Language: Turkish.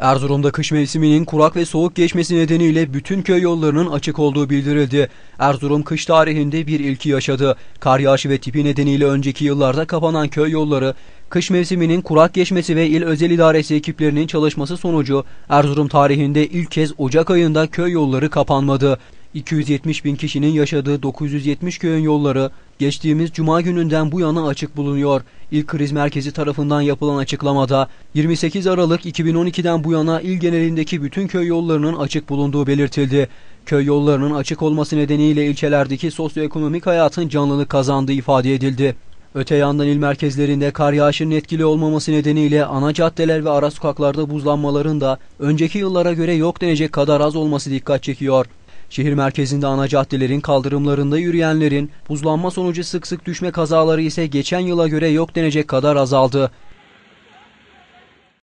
Erzurum'da kış mevsiminin kurak ve soğuk geçmesi nedeniyle bütün köy yollarının açık olduğu bildirildi. Erzurum kış tarihinde bir ilki yaşadı. Kar yağışı ve tipi nedeniyle önceki yıllarda kapanan köy yolları, kış mevsiminin kurak geçmesi ve il özel idaresi ekiplerinin çalışması sonucu Erzurum tarihinde ilk kez Ocak ayında köy yolları kapanmadı. 270 bin kişinin yaşadığı 970 köyün yolları geçtiğimiz cuma gününden bu yana açık bulunuyor. İl kriz merkezi tarafından yapılan açıklamada 28 Aralık 2012'den bu yana il genelindeki bütün köy yollarının açık bulunduğu belirtildi. Köy yollarının açık olması nedeniyle ilçelerdeki sosyoekonomik hayatın canlılık kazandığı ifade edildi. Öte yandan il merkezlerinde kar yağışının etkili olmaması nedeniyle ana caddeler ve ara sokaklarda buzlanmaların da önceki yıllara göre yok denecek kadar az olması dikkat çekiyor. Şehir merkezinde ana caddelerin kaldırımlarında yürüyenlerin buzlanma sonucu sık sık düşme kazaları ise geçen yıla göre yok denecek kadar azaldı.